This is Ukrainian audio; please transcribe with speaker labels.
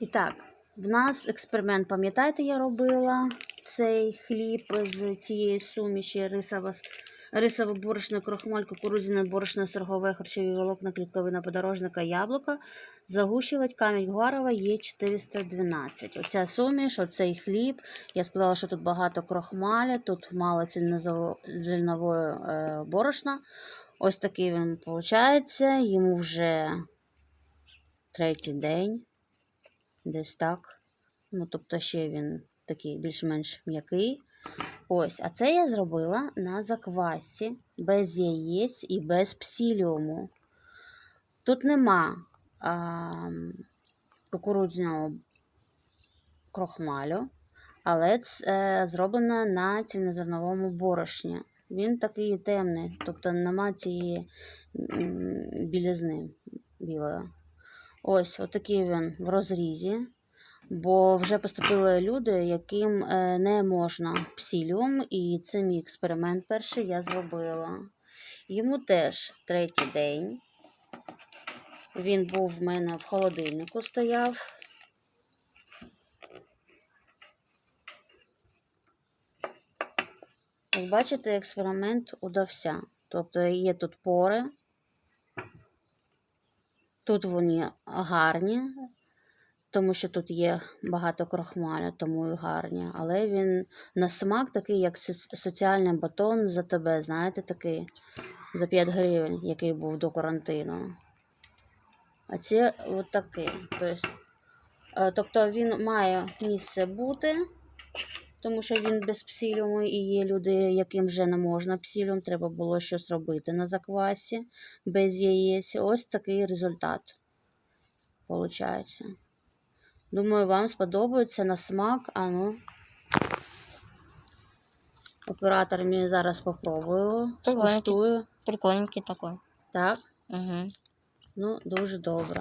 Speaker 1: І так, в нас експеримент, пам'ятаєте, я робила цей хліб з цієї суміші рисова, рисове борошно, крохмаль, кукурудзяне борошно, соргове, харчові волокна, клітковина подорожника, яблука. Загущувати камінь Гуарова є 412. Оця суміш, оцей хліб. Я сказала, що тут багато крохмаля, тут мало цільнозо- е, борошна. Ось такий він виходить. Йому вже третій день. Десь так. Ну, тобто ще він такий більш-менш м'який. Ось, а це я зробила на заквасі, без яєць і без псіліуму. Тут нема а, кукурудзяного крохмалю, але це зроблено на цільнозерновому борошні. Він такий темний, тобто нема цієї м, білизни білої. Ось, отакий він в розрізі. Бо вже поступили люди, яким е, не можна псіліум, і це мій експеримент перший я зробила. Йому теж третій день. Він був в мене в холодильнику стояв. Як бачите, експеримент удався. Тобто є тут пори, тут вони гарні, тому що тут є багато крохмалю, тому і гарні. Але він на смак такий, як соціальний батон за тебе, знаєте, такий за 5 гривень, який був до карантину. А це от. Тобто, е, тобто він має місце бути, тому що він без псиліуму і є люди, яким вже не можна псиліум, треба було щось робити на заквасі без яєць. Ось такий результат. Получається. Думаю, вам сподобається на смак. А ну. Оператор мені зараз попробую,
Speaker 2: Прикольно.
Speaker 1: скуштую.
Speaker 2: Прикольненький такой.
Speaker 1: Так,
Speaker 2: Угу.
Speaker 1: ну дуже добре.